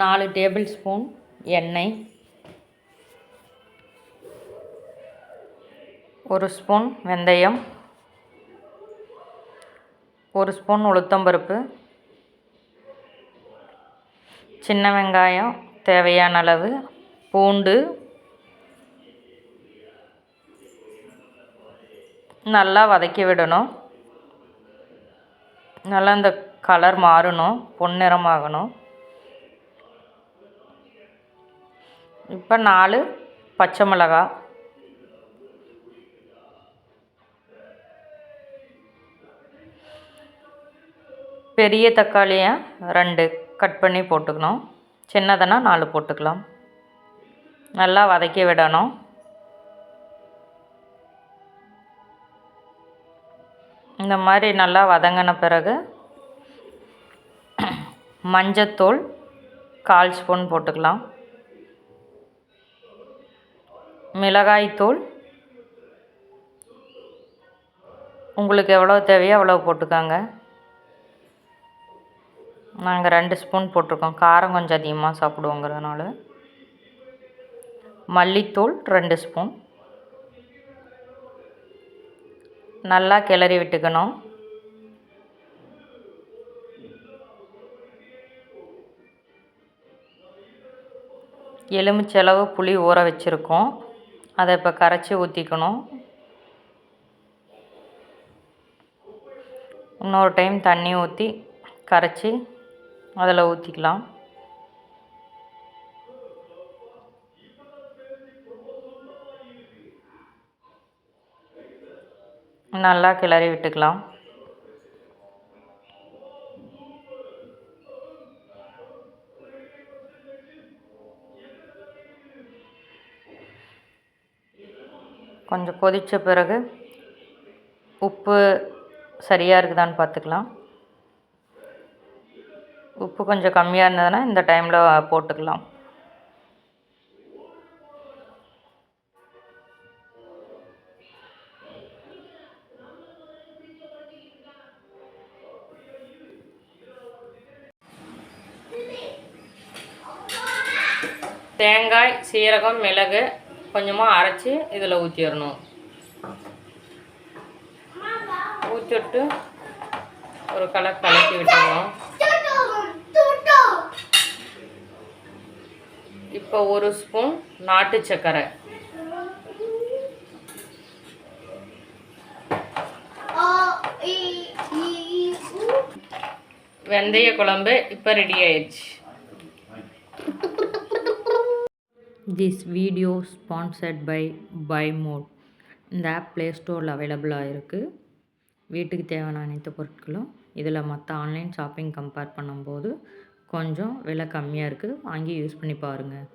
நாலு table spoon எண்ணெய் ஒரு ஸ்பூன் வெந்தயம் ஒரு ஸ்பூன் உளுத்தம்பருப்பு. சின்ன வெங்காயம் தேவையான அளவு பூண்டு நல்லா வதக்கி விடணும். நல்லா இந்த கலர் மாறணும் பொன்னிறமாகணும். இப்போ நாலு பச்சை மிளகா. பெரிய தக்காளியை ரெண்டு கட் பண்ணி போட்டுக்கணும். சின்னதுனா நாலு போட்டுக்கலாம். நல்லா வதக்கி விடணும். இந்த மாதிரி நல்லா வதங்கின பிறகு மஞ்சத்தூள் கால் ஸ்பூன் போட்டுக்கலாம். மிளகாய்த்தூள். உங்களுக்கு எவ்வளோ தேவையோ அவ்வளோ போட்டுக்கோங்க. நாங்கள் ரெண்டு ஸ்பூன் போட்டிருக்கோம். காரம் கொஞ்சம் அதிகமாக சாப்பிடுவோங்கிறதுனால. மல்லித்தூள் ரெண்டு ஸ்பூன். நல்லா கிளறி விட்டுக்கணும். எலுமிச்சளவு புளி ஊற வச்சுருக்கோம். அதை இப்போ கரைச்சி ஊற்றிக்கணும் இன்னொரு டைம் தண்ணி ஊற்றி கரைச்சி அதில் ஊற்றிக்கலாம் நல்லா கிளறி விட்டுக்கலாம். கொஞ்சம் கொதித்த பிறகு உப்பு சரியாக இருக்குதான்னு பார்த்துக்கலாம். உப்பு கொஞ்சம் கம்மியாக இருந்ததுன்னா இந்த டைமில் போட்டுக்கலாம். தேங்காய் சீரகம் மிளகு கொஞ்சமாக அரைச்சி இதில் ஊற்றிடணும் ஊற்றிட்டு ஒரு கலர் கலக்கி விட்டுருவோம் இப்போ ஒரு ஸ்பூன் நாட்டு சர்க்கரை வெந்தய குழம்பு இப்போ ரெடி ஆயிடுச்சு. This video sponsored by by mode இந்த ஆப் ப்ளே ஸ்டோரில் அவைலபிளாக இருக்குது வீட்டுக்கு தேவையான அனைத்து பொருட்களும். இதில் மற்ற ஆன்லைன் ஷாப்பிங் கம்பேர் பண்ணும்போது கொஞ்சம் விலை கம்மியாக இருக்குது வாங்கி யூஸ் பண்ணி பாருங்கள்